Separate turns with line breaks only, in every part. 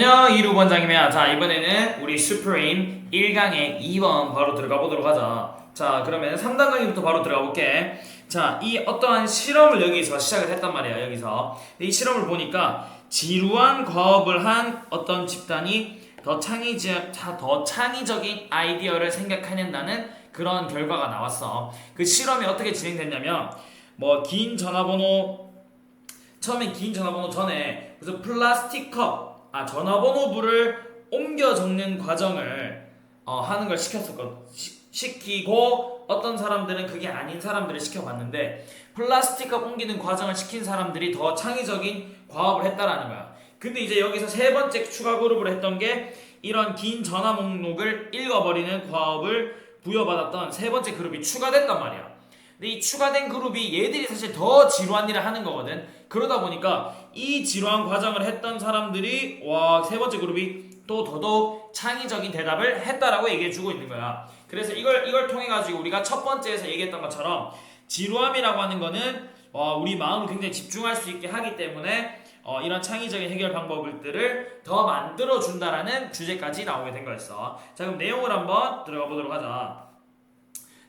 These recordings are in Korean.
안녕 이루 원장이면 자 이번에는 우리 슈프림 1강의 2번 바로 들어가 보도록 하자. 자 그러면 3단 강의부터 바로 들어가 볼게. 자 이 어떠한 실험을 여기서 시작을 했단 말이야 여기서. 이 실험을 보니까 지루한 과업을 한 어떤 집단이 더 창의적 더 창의적인 아이디어를 생각해낸다는 그런 결과가 나왔어. 그 실험이 어떻게 진행됐냐면 뭐 긴 전화번호 처음에 긴 전화번호 전에 그래서 플라스틱 컵, 아 전화번호부를 옮겨 적는 과정을 어, 하는 걸 시켰었거 시, 시키고 어떤 사람들은 그게 아닌 사람들을 시켜봤는데 플라스틱 컵 옮기는 과정을 시킨 사람들이 더 창의적인 과업을 했다라는 거야. 근데 이제 여기서 세 번째 추가 그룹을 했던 게 이런 긴 전화 목록을 읽어버리는 과업을 부여받았던 세 번째 그룹이 추가됐단 말이야. 근데 이 추가된 그룹이 얘들이 사실 더 지루한 일을 하는 거거든. 그러다 보니까 이 지루한 과정을 했던 사람들이 와 세 번째 그룹이 또 더더욱 창의적인 대답을 했다라고 얘기해주고 있는 거야. 그래서 이걸 이걸 통해 가지고 우리가 첫 번째에서 얘기했던 것처럼 지루함이라고 하는 거는 어, 우리 마음을 굉장히 집중할 수 있게 하기 때문에 어, 이런 창의적인 해결 방법들을 더 만들어 준다라는 주제까지 나오게 된 거였어. 자 그럼 내용을 한번 들어가 보도록 하자.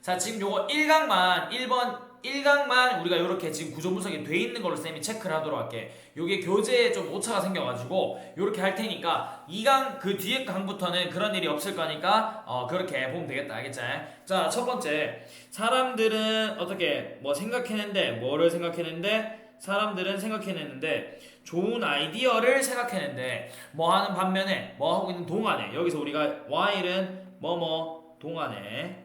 자 지금 요거 1강만 1번 1강만 우리가 이렇게 지금 구조 분석이 돼 있는 걸로 쌤이 체크를 하도록 할게. 요게 교재에 좀 오차가 생겨가지고 요렇게 할 테니까 2강 그 뒤에 강부터는 그런 일이 없을 거니까 어 그렇게 보면 되겠다 알겠지? 자 첫 번째 사람들은 어떻게 뭐 생각했는데 뭐를 생각했는데 사람들은 생각해냈는데 좋은 아이디어를 생각해냈는데 뭐 하는 반면에 뭐 하고 있는 동안에 여기서 우리가 while은 뭐뭐 동안에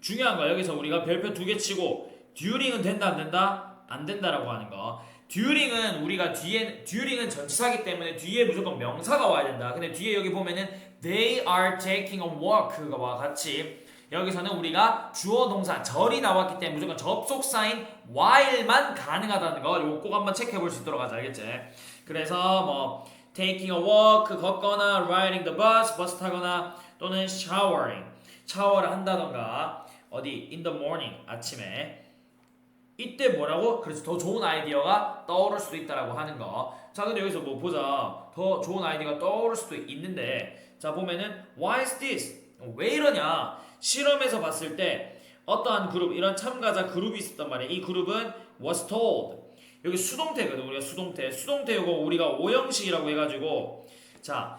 중요한 거 여기서 우리가 별표 두 개 치고 듀링은 된다 안 된다? 안 된다라고 하는 거. 듀링은 우리가 뒤에 듀링은 전치사기 때문에 뒤에 무조건 명사가 와야 된다. 근데 뒤에 여기 보면은 they are taking a walk와 같이. 여기서는 우리가 주어 동사 절이 나왔기 때문에 무조건 접속사인 while만 가능하다는 거. 이거 꼭 한번 체크해 볼 수 있도록 하자. 알겠지? 그래서 뭐 taking a walk 걷거나 riding the bus 버스 타거나 또는 showering. 샤워를 한다던가 어디 in the morning 아침에 이때 뭐라고? 그래서 더 좋은 아이디어가 떠오를 수도 있다라고 하는 거. 자, 근데 여기서 뭐 보자. 더 좋은 아이디어가 떠오를 수도 있는데 자 보면은 why is this? 왜 이러냐? 실험에서 봤을 때 어떠한 그룹 이런 참가자 그룹이 있었단 말이야. 이 그룹은 was told. 여기 수동태거든. 우리가 수동태. 수동태 이거 우리가 오형식이라고 해가지고 자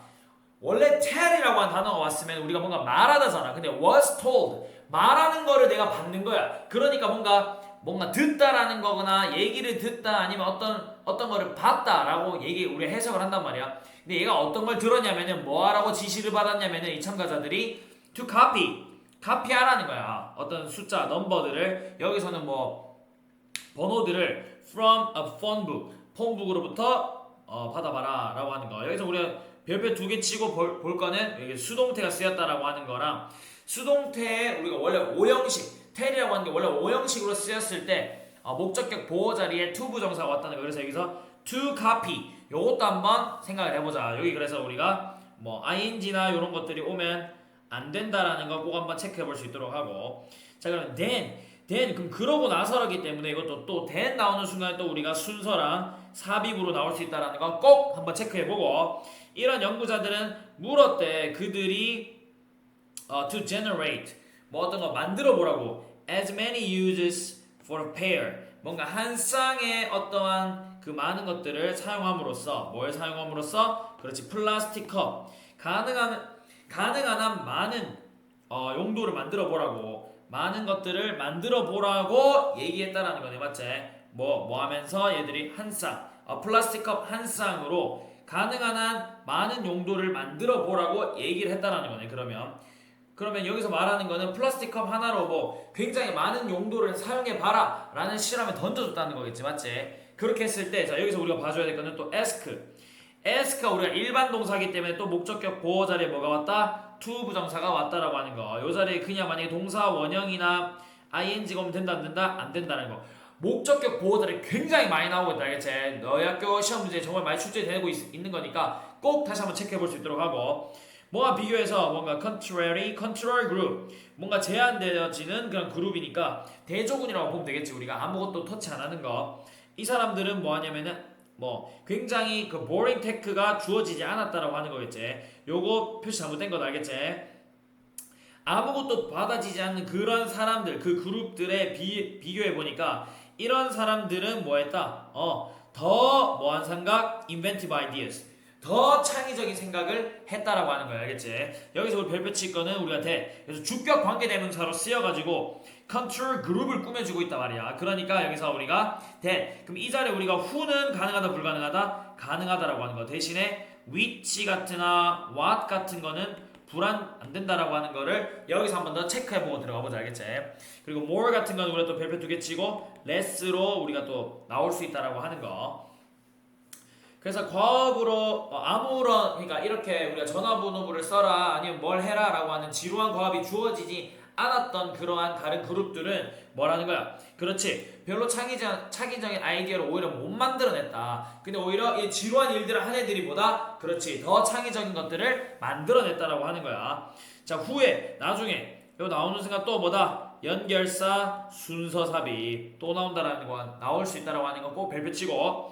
원래 tell이라고 한 단어가 왔으면 우리가 뭔가 말하다잖아. 근데 was told 말하는 거를 내가 받는 거야. 그러니까 뭔가 뭔가 듣다라는 거거나 얘기를 듣다 아니면 어떤 어떤 거를 봤다라고 얘기 우리 해석을 한단 말이야. 근데 얘가 어떤 걸 들었냐면은 뭐하라고 지시를 받았냐면은 이 참가자들이 to copy 카피하라는 거야. 어떤 숫자 넘버들을 여기서는 뭐 번호들을 from a phone book 폰북으로부터 어, 받아봐라라고 하는 거. 여기서 우리가 별표 두 개 치고 볼, 볼 거는 여기 수동태가 쓰였다라고 하는 거랑 수동태에 우리가 원래 오형식 텔이라고 하는 게 원래 오형식으로 쓰였을 때 어, 목적격 보호 자리에 to 부정사가 왔다는 거. 그래서 여기서 to copy 요것도 한번 생각을 해보자. 여기 그래서 우리가 뭐 ing나 이런 것들이 오면 안 된다라는 거 꼭 한번 체크해 볼 수 있도록 하고 자 그럼 then then 그럼 그러고 나서라기 때문에 이것도 또 then 나오는 순간에 또 우리가 순서랑 삽입으로 나올 수 있다라는 거 꼭 한번 체크해 보고 이런 연구자들은 물었대 그들이 어, to generate 뭐 어떤 거 만들어 보라고. As many uses for a pair. 뭔가 한 쌍의 어떠한 그 많은 것들을 사용함으로써 뭘 사용함으로써? 그렇지 플라스틱 컵. 가능한 가능한 한 많은 어, 용도를 만들어 보라고 많은 것들을 만들어 보라고 얘기했다라는 거네 맞지? 뭐뭐 하면서 얘들이 한 쌍, 어, 플라스틱 컵 한 쌍으로 가능한 한 많은 용도를 만들어 보라고 얘기를 했다라는 거네. 그러면 그러면 여기서 말하는 거는 플라스틱 컵 하나로 뭐 굉장히 많은 용도를 사용해 봐라라는 실험에 던져줬다는 거겠지, 맞지? 그렇게 했을 때 자 여기서 우리가 봐줘야 될 거는 또 ask. Ask가 우리가 일반 동사기 때문에 또 목적격 보호 자리에 뭐가 왔다? to 부정사가 왔다라고 하는 거. 요 자리에 그냥 만약에 동사 원형이나 ing가 오면 된다 안 된다 안 된다는 거. 목적격 보호들이 굉장히 많이 나오고 있다 알겠지? 너희 학교 시험 문제 정말 많이 출제되고 있, 있는 거니까 꼭 다시 한번 체크해 볼 수 있도록 하고 뭐와 비교해서 뭔가 contrary, control group 뭔가 제한되어지는 그런 그룹이니까 대조군이라고 보면 되겠지 우리가 아무것도 터치 안 하는 거 이 사람들은 뭐 하냐면은 뭐 굉장히 그 boring 테크가 주어지지 않았다라고 하는 거겠지. 요거 표시 잘못된 건 알겠지? 아무것도 받아지지 않는 그런 사람들, 그 그룹들에 비, 비교해 보니까 이런 사람들은 뭐 했다? 어, 더 뭐한 생각? inventive ideas. 더 창의적인 생각을 했다라고 하는 거야, 알겠지? 여기서 우리 별표 칠 거는 우리가 돼. 그래서 주격 관계대명사로 쓰여 가지고 컨트롤 그룹을 꾸며주고 있단 말이야. 그러니까 여기서 우리가 돼. 그럼 이 자리에 우리가 who는 가능하다, 불가능하다? 가능하다라고 하는 거. 대신에 which 같으나 what 같은 거는 불안 안 된다라고 하는 거를 여기서 한 번 더 체크해보고 들어가 보자 알겠지? 그리고 more 같은 거는 우리가 또 별표 두 개 치고 less로 우리가 또 나올 수 있다라고 하는 거. 그래서 과업으로 어, 아무런 그러니까 이렇게 우리가 전화번호부를 써라 아니면 뭘 해라라고 하는 지루한 과업이 주어지지 않았던 그러한 다른 그룹들은 뭐라는 거야? 그렇지 별로 창의적, 창의적인 아이디어를 오히려 못 만들어냈다. 근데 오히려 이 지루한 일들을 한 애들이보다 그렇지 더 창의적인 것들을 만들어냈다라고 하는 거야. 자 후에 나중에 요 나오는 순간 또 뭐다? 연결사 순서 삽입 또 나온다라는 거 나올 수 있다라고 하는 거꼭 별표 치고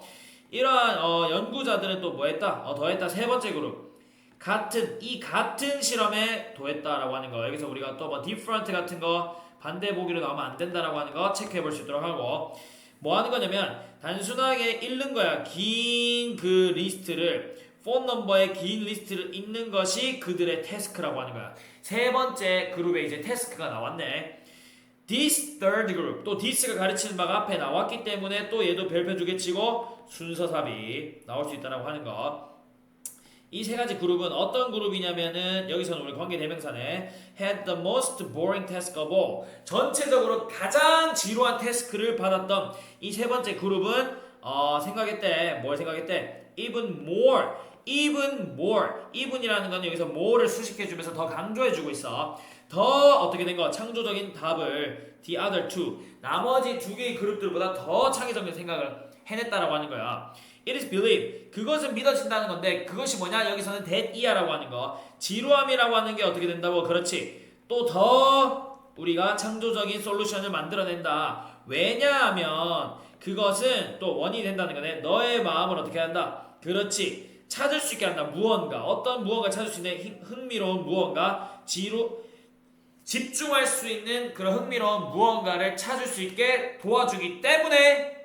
이러한 어, 연구자들은 또 뭐 했다? 어, 더 했다 세 번째 그룹 같은 이 같은 실험에 더했다라고 하는 거. 여기서 우리가 또 뭐 different 같은 거 반대 보기로 나오면 안 된다라고 하는 거 체크해 볼 수 있도록 하고. 뭐 하는 거냐면 단순하게 읽는 거야. 긴 그 리스트를. 폰 넘버의 긴 리스트를 읽는 것이 그들의 태스크라고 하는 거야. 세 번째 그룹에 이제 태스크가 나왔네. this third group. 또 this가 가르치는 바가 앞에 나왔기 때문에 또 얘도 별표 두개 치고 순서 삽입 나올 수 있다라고 하는 거. 이 세 가지 그룹은 어떤 그룹이냐면은 여기서는 우리 관계 대명사네. Had the most boring task of all. 전체적으로 가장 지루한 태스크를 받았던 이 세 번째 그룹은 어, 생각했대. 뭘 생각했대? Even more. Even more. Even이라는 건 여기서 more를 수식해 주면서 더 강조해 주고 있어. 더 어떻게 된 거? 창조적인 답을 the other two. 나머지 두 개의 그룹들보다 더 창의적인 생각을 해냈다라고 하는 거야. It is believed 그것은 믿어진다는 건데 그것이 뭐냐? 여기서는 that 이하라고 하는 거 지루함이라고 하는 게 어떻게 된다고? 그렇지. 또 더 우리가 창조적인 솔루션을 만들어낸다. 왜냐하면 그것은 또 원인이 된다는 거네. 너의 마음을 어떻게 한다? 그렇지. 찾을 수 있게 한다. 무언가 어떤 무언가 찾을 수 있는 흥미로운 무언가 지루 집중할 수 있는 그런 흥미로운 무언가를 찾을 수 있게 도와주기 때문에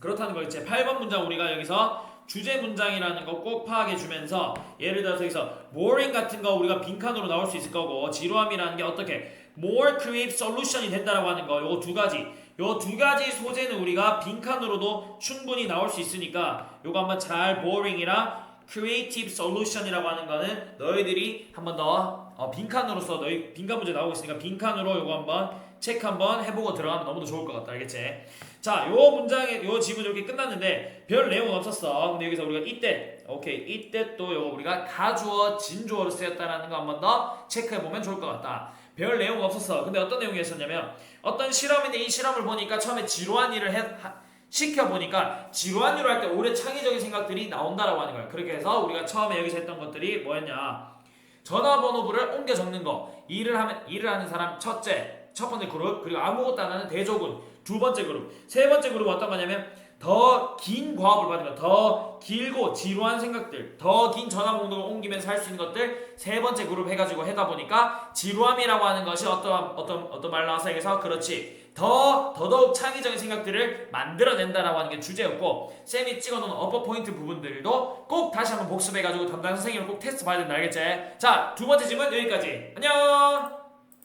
그렇다는 거 있지. 8번 문장 우리가 여기서 주제 문장이라는 거 꼭 파악해 주면서 예를 들어서 여기서 boring 같은 거 우리가 빈칸으로 나올 수 있을 거고 지루함이라는 게 어떻게 more creative solution이 된다라고 하는 거 요거 두 가지 요 두 가지 소재는 우리가 빈칸으로도 충분히 나올 수 있으니까 요거 한번 잘 boring이랑 creative solution이라고 하는 거는 너희들이 한번 더 어, 빈칸으로서 너희 빈칸 문제 나오고 있으니까 빈칸으로 요거 한번 체크 한번 해보고 들어가면 너무도 좋을 것 같다 알겠지? 자, 요 문장의 요 지문 이렇게 끝났는데 별 내용은 없었어. 근데 여기서 우리가 이때 오케이 이때 또 요거 우리가 가주어 진주어로 쓰였다라는 거 한 번 더 체크해 보면 좋을 것 같다. 별 내용 없었어. 근데 어떤 내용이 있었냐면 어떤 실험인데 이 실험을 보니까 처음에 지루한 일을 해, 하, 시켜 보니까 지루한 일을 할 때 오래 창의적인 생각들이 나온다라고 하는 거야. 그렇게 해서 우리가 처음에 여기서 했던 것들이 뭐였냐? 전화번호부를 옮겨 적는 거. 일을 하면 일을 하는 사람 첫째 첫 번째 그룹 그리고 아무것도 안 하는 대조군. 두 번째 그룹. 세 번째 그룹은 어떤 거냐면 더 긴 과업을 받으면 더 길고 지루한 생각들 더 긴 전화번호를 옮기면서 할 수 있는 것들 세 번째 그룹 해가지고 해다 보니까 지루함이라고 하는 것이 어떤 어떤 어떤 말 나와서 여기서 그렇지. 더 더더욱 창의적인 생각들을 만들어낸다라고 하는 게 주제였고 쌤이 찍어놓은 어퍼 포인트 부분들도 꼭 다시 한번 복습해가지고 담당 선생님을 꼭 테스트 봐야 된다. 알겠지? 자 두 번째 질문 여기까지. 안녕.